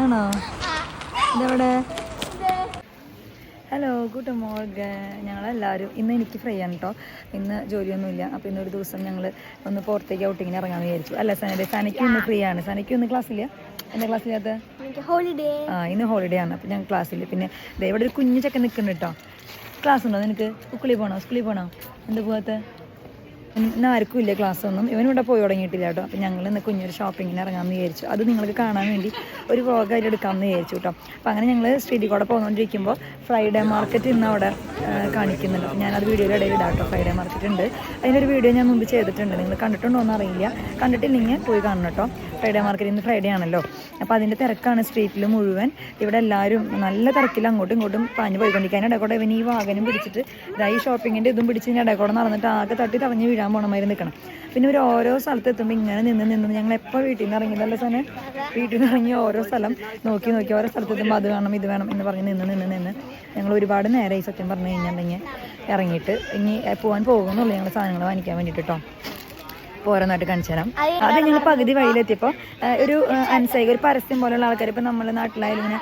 ആണോ? ഇതെവിടെ? Hello good morning. ഞങ്ങളെല്ലാവരും ഇന്ന് എനിക്ക് ഫ്രീ ആണ് കേട്ടോ ഇന്ന് ജോലിയൊന്നുമില്ല. അപ്പോൾ ഇന്നൊരു ദിവസം ഞങ്ങൾ ഒന്ന് പുറത്തേക്ക് ഔട്ടിങ്ങിന് ഇറങ്ങാൻ വിചാരിച്ചു. അല്ല സനയുടെ സനയ്ക്ക് ഇന്ന് ഫ്രീ ആണ്. സനയ്ക്ക് ഇന്ന് ക്ലാസ്സില്ല എന്താ ക്ലാസ്സില്ലാത്ത ഹോളിഡേ ആ ഇന്ന് ഹോളിഡേ ആണ്. അപ്പോൾ ഞങ്ങൾ ക്ലാസ്സില്ല പിന്നെ ഇവിടെ ഒരു കുഞ്ഞു ചെക്കൻ നിൽക്കുന്നുണ്ട് കേട്ടോ ക്ലാസ് ഉണ്ടോ നിനക്ക്? സ്കൂളിൽ പോകണോ സ്കൂളിൽ പോകണോ എന്താ പോകാത്ത ഇന്ന് ആർക്കും ഇല്ല ക്ലാസ് ഒന്നും. ഇവൻ ഇവിടെ പോയി തുടങ്ങിയിട്ടില്ല കേട്ടോ. അപ്പം ഞങ്ങൾ ഇന്ന് കുഞ്ഞൊരു ഷോപ്പിങ്ങിന് ഇറങ്ങാമെന്ന് വിചാരിച്ചു. അത് നിങ്ങൾക്ക് കാണാൻ വേണ്ടി ഒരു വ്ളോഗ് അതിൽ എടുക്കാമെന്ന് വിചാരിച്ചു കേട്ടോ. അപ്പം അങ്ങനെ ഞങ്ങൾ സ്ട്രീറ്റിൽ കൂടെ പോകുന്നോണ്ടിരിക്കുമ്പോൾ ഫ്രൈഡേ മാർക്കറ്റ് ഇന്ന് അവിടെ കാണിക്കുന്നുണ്ട്. അപ്പം ഞാനത് വീഡിയോയിൽ ഇടയിൽ ഇടാം കേട്ടോ. ഫ്രൈഡേ മാർക്കറ്റ് ഉണ്ട് അതിനൊരു വീഡിയോ ഞാൻ മുമ്പ് ചെയ്തിട്ടുണ്ട്. നിങ്ങൾ കണ്ടിട്ടുണ്ടോ എന്ന് അറിയില്ല. കണ്ടിട്ടില്ലെങ്കിൽ പോയി കാണണം കേട്ടോ. ഫ്രൈഡേ മാർക്കറ്റ് ഇന്ന് ഫ്രൈഡേ ആണല്ലോ. അപ്പോൾ അതിന്റെ തിരക്കാണ് സ്ട്രീറ്റിൽ മുഴുവൻ. ഇവിടെ എല്ലാവരും നല്ല തിരക്കിൽ അങ്ങോട്ടും ഇങ്ങോട്ടും പാഞ്ഞു പോയിക്കൊണ്ടിരിക്കാൻ ഇടക്കൂടെ ഇവൻ ഈ വാഹനം പിടിച്ചിട്ട് ഇതാ ഷോപ്പിങ്ങിന്റെ ഇതും പിടിച്ച് ഇതിന്റെ ഇടക്കൂടെ നടന്നിട്ട് ആകെ തട്ടി തവഞ്ഞ് വീഴാൻ പോണമാതിരി നിൽക്കണം പിന്നെ ഒരു ഓരോ സ്ഥലത്ത് എത്തുമ്പോൾ ഇങ്ങനെ നിന്ന് നിന്ന് ഞങ്ങൾ എപ്പോൾ വീട്ടിൽ നിന്ന് ഇറങ്ങിയതല്ല സാധനം? വീട്ടിൽ നിന്ന് ഇറങ്ങി ഓരോ സ്ഥലം നോക്കി നോക്കി ഓരോ സ്ഥലത്ത് എത്തുമ്പോൾ അത് വേണം ഇത് വേണം എന്ന് പറഞ്ഞ് നിന്ന് നിന്ന് നിന്ന് ഞങ്ങൾ ഒരുപാട് നേരെ ഈ സത്യം പറഞ്ഞു കഴിഞ്ഞിട്ടുണ്ടെങ്കിൽ ഇറങ്ങിയിട്ട് ഇനി പോകാൻ പോകുന്നുള്ളൂ ഞങ്ങൾ സാധനങ്ങൾ വാങ്ങിക്കാൻ വേണ്ടിയിട്ട് കേട്ടോ ഓരോന്നായിട്ട് കാണിച്ചു തരാം. അത് ഞങ്ങൾ പകുതി വഴിയിലെത്തിയപ്പോൾ ഒരു അൻസൈക ഒരു പരസ്യം പോലുള്ള ആൾക്കാർ ഇപ്പം നമ്മുടെ നാട്ടിലായാലും ഇങ്ങനെ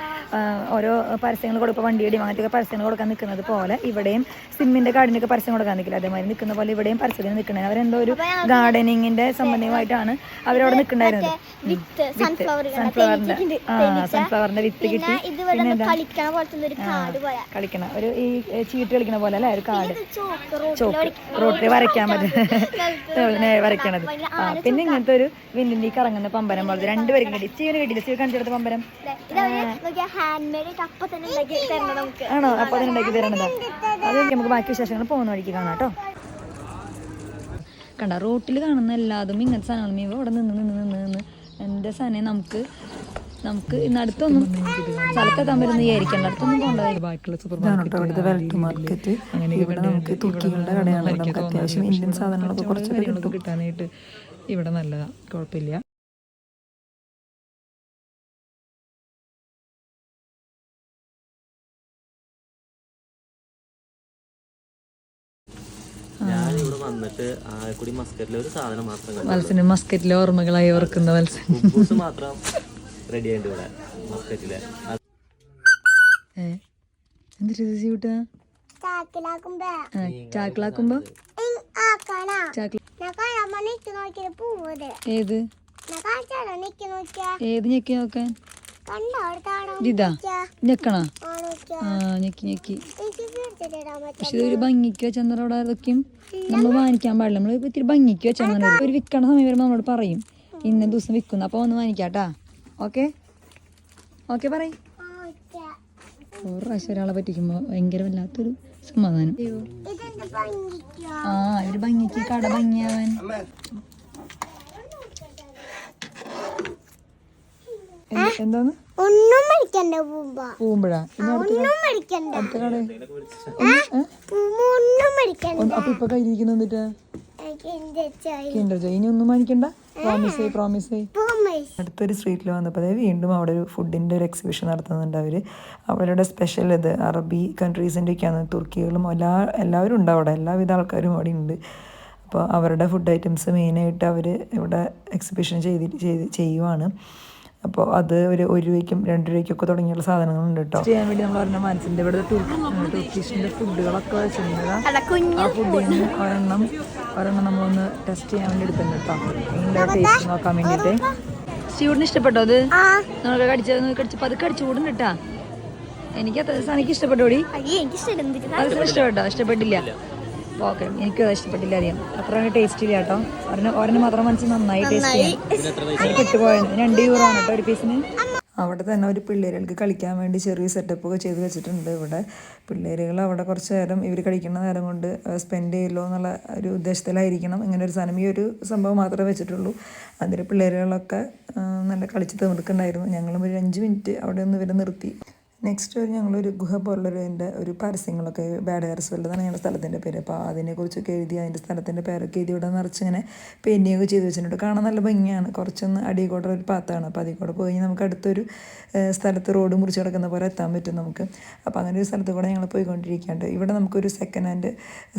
ഓരോ പരസ്യങ്ങൾ കൊടുക്കുക വണ്ടിയുടെയും അങ്ങനത്തെ പരസ്യങ്ങൾ കൊടുക്കാൻ നിൽക്കുന്നത് പോലെ ഇവിടെയും സിമ്മിന്റെ കാർഡിനൊക്കെ പരസ്യം കൊടുക്കാൻ നിൽക്കില്ല? അതേമാതിരി നിൽക്കുന്ന പോലെ ഇവിടെയും പരസ്യത്തിന് നിൽക്കുന്നത് അവരെന്തോ ഒരു ഗാർഡനിങ്ങിന്റെ സംബന്ധമായിട്ടാണ് അവരവിടെ നിൽക്കുന്നുണ്ടായിരുന്നത് സൺഫ്ലവറിന്റെ ആ സൺഫ്ലവറിന്റെ വിത്ത് കിട്ടി. പിന്നെ ഇവിടെ കളിക്കണ ഒരു ഈ ചീട്ട് കളിക്കണ പോലെ അല്ലേ? ഒരു കാർഡ് ചോക്ക് റോട്ടിൽ വരയ്ക്കാൻ പറ്റും വരയ്ക്കണത് ആ പിന്നെ ഇങ്ങനത്തെ ഒരു ഇറങ്ങുന്ന കറങ്ങുന്ന പമ്പരം പോലത്തെ രണ്ടുപേരും കിട്ടി ചീവന് കിട്ടില്ല ചീവ കാണിച്ചെടുത്ത പമ്പരം. ആണോ അപ്പൊ തന്നെ ഉണ്ടാക്കി തരണം നമുക്ക്. ആണോ? അപ്പൊ അതുണ്ടാക്കി തരണതാ. അത് നമുക്ക് ബാക്കി വിശേഷങ്ങൾ പോകുന്ന വഴിക്ക് കാണാം കേട്ടോ. കണ്ട റോട്ടിൽ കാണുന്ന എല്ലാതും ഇങ്ങനത്തെ സാധനങ്ങളും ഇവ ഇവിടെ നിന്ന് നിന്ന് നിന്ന് നിന്ന്. എന്റെ സാധനം നമുക്ക് നമുക്ക് ഇന്ന് അടുത്തൊന്നും സ്ഥലത്തെത്താൻ പറ്റുന്ന വിചാരിക്കണ്ട. അടുത്തൊന്നും പോകേണ്ടതായി ബാക്കിയുള്ള സൂപ്പർ മാർക്കറ്റ് വെൽറ്റ് മാർക്കറ്റ് ഇവിടെ നമുക്ക് തുക്കികളുടെ കടയാണ് നമുക്ക് അത്യാവശ്യം ഇന്ത്യൻ സാധനങ്ങളൊക്കെ കുറച്ചൊക്കെ കിട്ടും. കിട്ടാനായിട്ട് ഇവിടെ നല്ലതാണ് കുഴപ്പമില്ല. വന്നിട്ട് ആലക്കുടി മസ്കറ്റിലെ ഒരു സാധനം മാത്രം മത്സ്യം മസ്കറ്റിലെ ഓർമ്മകളായി ഓർക്കുന്ന മത്സ്യം മാത്രം റെഡി ആയിട്ട് ഇവിടെ മസ്കറ്റിലെ ചാക്കിലാക്കുമ്പോ. ഏത്? ഏത് ഞെക്കി നോക്കാൻ? ഞെക്കണോ? ആ ഞെക്കി ഞെക്കി. പക്ഷെ ഇതൊരു ഭംഗിക്ക് വെച്ചെന്നാൽ അവിടെ അതൊക്കെയും നമ്മൾ വാങ്ങിക്കാൻ പാടില്ല. നമ്മൾ ഇത്തിരി ഭംഗിക്ക് വെച്ചാൽ ഒരു വിൽക്കണ സമയം വരുമ്പോൾ നമ്മളോട് പറയും. ഇന്ന ദിവസം വിൽക്കുന്നു അപ്പോൾ ഒന്ന് വാങ്ങിക്കാട്ടാ. ഓക്കെ? ഓക്കെ പറയ്. ഒരു പ്രാവശ്യം ഒരാളെ പറ്റിക്കുമ്പോൾ ഭയങ്കര വല്ലാത്തൊരു സമാധാനം. ആ ഒരു ഭംഗിക്ക് കട ഭംഗിയാവാൻ. എന്താണ് എന്താന്ന്? ഒന്നും മേടിക്കണ്ട പൂമ്പ. പോകുമ്പോഴാ ഇനി അടുത്ത കട അപ്പൊ ഇപ്പൊ കയ്യിരിക്കുന്ന എന്നിട്ടാ ഇനി ഒന്നും വാങ്ങിക്കണ്ട പ്രോമിസ് ചെയ് പ്രോമിസ് അടുത്തൊരു സ്ട്രീറ്റിൽ വന്നപ്പോൾ അതായത് വീണ്ടും അവിടെ ഒരു ഫുഡിന്റെ ഒരു എക്സിബിഷൻ നടത്തുന്നുണ്ട് അവർ അവരുടെ സ്പെഷ്യൽ ഇത് അറബി കൺട്രീസിന്റെ ഒക്കെയാണ്. തുർക്കികളും എല്ലാ എല്ലാവരും ഉണ്ട് അവിടെ. എല്ലാവിധ ആൾക്കാരും അവിടെ ഉണ്ട്. അപ്പോൾ അവരുടെ ഫുഡ് ഐറ്റംസ് മെയിനായിട്ട് അവർ ഇവിടെ എക്സിബിഷൻ ചെയ്ത് ചെയ്ത് ചെയ്യുവാണ്. അപ്പോൾ അത് ഒരു ഒരു രൂപയ്ക്കും രണ്ട് രൂപയ്ക്കൊക്കെ തുടങ്ങിയുള്ള സാധനങ്ങളുണ്ട് കേട്ടോ. ചെയ്യാൻ വേണ്ടി നമ്മൾ പറഞ്ഞ മനസ്സിന്റെ ഇവിടെ ടൂറിസ്റ്റിന്റെ ഫുഡുകളൊക്കെ വെച്ചിട്ടുണ്ട്. ആ ഫുഡിന് ഒരെണ്ണം ഒരെണ്ണം നമ്മളൊന്ന് ടെസ്റ്റ് ചെയ്യാൻ വേണ്ടി എടുത്തിട്ടുണ്ട് കേട്ടോ. ടേസ്റ്റ് നോക്കാൻ വേണ്ടിയിട്ട്. സ്റ്റീവിന് ഇഷ്ടപ്പെട്ടോ അത്? നമ്മളൊക്കെ കടിച്ചത് കടിച്ചപ്പോൾ അത് കടിച്ചു കൂടുന്നു കേട്ടാ എനിക്ക് അത്ര സാധനം ഇഷ്ടപ്പെട്ടോടി? ഇഷ്ടപ്പെട്ടോ? ഇഷ്ടപ്പെട്ടില്ല. ഓക്കെ എനിക്ക് അത് ഇഷ്ടപ്പെട്ടില്ല അറിയാം അത്ര ടേസ്റ്റ് ഇല്ല കേട്ടോ. ഒരെണ്ണം മാത്രം മനസ്സിൽ നന്നായി ടേസ്റ്റ് ചെയ്യാം. എനിക്ക് കിട്ടുപോയത് രണ്ട് യൂറോ ആണ് കേട്ടോ ഒരു പീസിന് അവിടെ തന്നെ ഒരു പിള്ളേരുകൾക്ക് കളിക്കാൻ വേണ്ടി ചെറിയ സെറ്റപ്പ് ഒക്കെ ചെയ്ത് വെച്ചിട്ടുണ്ട്. ഇവിടെ പിള്ളേരുകൾ അവിടെ കുറച്ച് നേരം ഇവർ കഴിക്കുന്ന നേരം കൊണ്ട് സ്പെൻഡ് ചെയ്യല്ലോ എന്നുള്ള ഒരു ഉദ്ദേശത്തിലായിരിക്കണം. ഇങ്ങനെ ഒരു സാധനം ഈ ഒരു സംഭവം മാത്രമേ വെച്ചിട്ടുള്ളൂ. അതിൽ പിള്ളേരുകളൊക്കെ നല്ല കളിച്ച് തീർക്കുന്നുണ്ടായിരുന്നു ഞങ്ങളും ഒരു അഞ്ച് മിനിറ്റ് അവിടെ ഒന്ന് ഇവരെ നിർത്തി. നെക്സ്റ്റ് ഒരു ഞങ്ങളൊരു ഗുഹ പോലുള്ളൊരു അതിന്റെ ഒരു പരസ്യങ്ങളൊക്കെ ബാഡ് ഹെയർസ് വല്ലതാണ് ഞങ്ങളുടെ സ്ഥലത്തിന്റെ പേര്. അപ്പോൾ അതിനെക്കുറിച്ചൊക്കെ എഴുതി അതിന്റെ സ്ഥലത്തിന്റെ പേരൊക്കെ എഴുതി ഇവിടെ നിറച്ച് ഇങ്ങനെ പെയിന്റിങ്ങൊക്കെ ചെയ്ത് വെച്ചിട്ടുണ്ട്. കാണാൻ നല്ല ഭംഗിയാണ്. കുറച്ചൊന്ന് അടികൂടെ ഒരു പാത്താണ്. അപ്പോൾ അതിൽ കൂടെ പോയി നമുക്ക് അടുത്തൊരു സ്ഥലത്ത് റോഡ് മുറിച്ച് കിടക്കുന്ന പോലെ എത്താൻ പറ്റും നമുക്ക്. അപ്പോൾ അങ്ങനെ ഒരു സ്ഥലത്ത് കൂടെ ഞങ്ങൾ പോയിക്കൊണ്ടിരിക്കുകയുണ്ട് ഇവിടെ നമുക്കൊരു സെക്കൻഡ് ഹാൻഡ്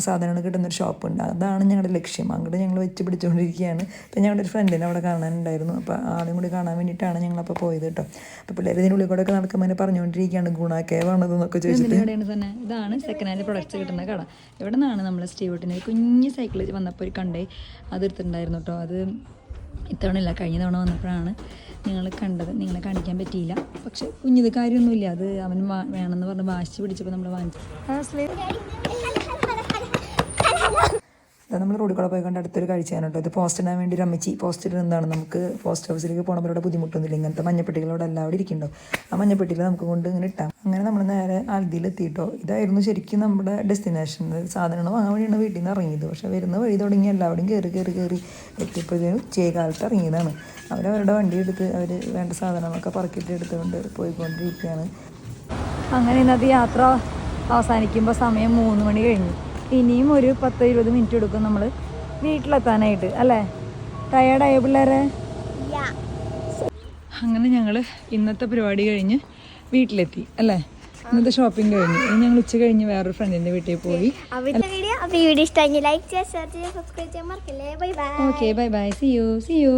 സാധനങ്ങൾ കിട്ടുന്നൊരു ഷോപ്പുണ്ട് അതാണ് ഞങ്ങളുടെ ലക്ഷ്യം. അങ്ങോട്ട് ഞങ്ങൾ വെച്ച് പിടിച്ചുകൊണ്ടിരിക്കുകയാണ് ഇപ്പം ഞങ്ങളുടെ ഒരു ഫ്രണ്ടിനെ അവിടെ കാണാനുണ്ടായിരുന്നു. അപ്പോൾ ആളും കൂടി കാണാൻ വേണ്ടിയിട്ടാണ് ഞങ്ങളപ്പോൾ പോയത് കേട്ടോ. അപ്പോൾ പിള്ളേർ ഇതിനുള്ളിൽ കൂടെയൊക്കെ നടക്കുമ്പോൾ ഇങ്ങനെ പറഞ്ഞുകൊണ്ടിരിക്കുകയാണ് ഗുണ? കേവാണ് എന്നൊക്കെ ചോദിച്ചിട്ട്. തന്നെ? ഇതാണ് സെക്കൻഡ് ഹാൻഡ് പ്രൊഡക്ട്സ് കിട്ടുന്ന കട. ഇവിടെ നിന്നാണ് നമ്മൾ സ്റ്റീവോട്ടിന് ഒരു കുഞ്ഞ് സൈക്കിൾ വന്നപ്പോൾ ഒരു കണ്ടേ? അത് എടുത്തിട്ടുണ്ടായിരുന്നു കേട്ടോ അത് ഇത്തവണ ഇല്ല കഴിഞ്ഞ തവണ വന്നപ്പോഴാണ് നിങ്ങൾ കണ്ടത്. നിങ്ങളെ കാണിക്കാൻ പറ്റിയില്ല. പക്ഷെ കുഞ്ഞിത് കാര്യമൊന്നുമില്ല. അത് അവൻ വാ- വേണമെന്ന് പറഞ്ഞ് വാശി പിടിച്ചപ്പോൾ നമ്മൾ വാങ്ങിച്ചു നമ്മൾ റോഡിൽ കൂടെ പോയി കണ്ട അടുത്തൊരു കാഴ്ചയാണ് ഇത് പോസ്റ്റ് ഇടാൻ വേണ്ടി ഒരു അമ്മച്ചി പോസ്റ്റ് ഇടുന്നതാണ് നമുക്ക് പോസ്റ്റ് ഓഫീസിലേക്ക് ഇവിടെ ബുദ്ധിമുട്ടൊന്നുമില്ല. ഇങ്ങനത്തെ മഞ്ഞപ്പെട്ടികളോട് എല്ലാം അവിടെ ഇരിക്കുന്നുണ്ടോ. ആ മഞ്ഞപ്പെട്ടികൾ നമുക്ക് കൊണ്ട് ഇങ്ങനെ ഇട്ടാം അങ്ങനെ നമ്മൾ നേരെ ആൽദിയിൽ എത്തിയിട്ടോ ഇതായിരുന്നു ശരിക്കും നമ്മുടെ ഡെസ്റ്റിനേഷൻ സാധനങ്ങൾ വാങ്ങാൻ വേണ്ടിയാണ് വീട്ടിൽ നിന്ന് ഇറങ്ങിയത്. പക്ഷേ വരുന്ന വഴി തുടങ്ങി എല്ലാവരും കയറി കയറി കയറി എത്തിയപ്പോഴത്തേനും ഉച്ചകാലത്ത് ഇറങ്ങിയതാണ്. അവരവരുടെ വണ്ടി എടുത്ത് അവർ വേണ്ട സാധനങ്ങളൊക്കെ പറക്കിട്ട് എടുത്തുകൊണ്ട് പോയിക്കൊണ്ടിരിക്കുകയാണ്. അങ്ങനെ ഇന്നത്തെ യാത്ര അവസാനിക്കുമ്പോൾ സമയം മൂന്ന് മണി കഴിഞ്ഞു. ഇനിയും ഒരു പത്ത് ഇരുപത് മിനിറ്റ് എടുക്കും നമ്മൾ വീട്ടിലെത്താനായിട്ട് അല്ലേ? ടയേർഡായ പിള്ളേരെ? അങ്ങനെ ഞങ്ങൾ ഇന്നത്തെ പരിപാടി കഴിഞ്ഞ് വീട്ടിലെത്തി അല്ലേ? ഇന്നത്തെ ഷോപ്പിംഗ് കഴിഞ്ഞു. ഇനി ഞങ്ങൾ ഉച്ച കഴിഞ്ഞ് വേറൊരു ഫ്രണ്ടിന്റെ വീട്ടിൽ പോയി. Bye bye okay bye bye see you see you.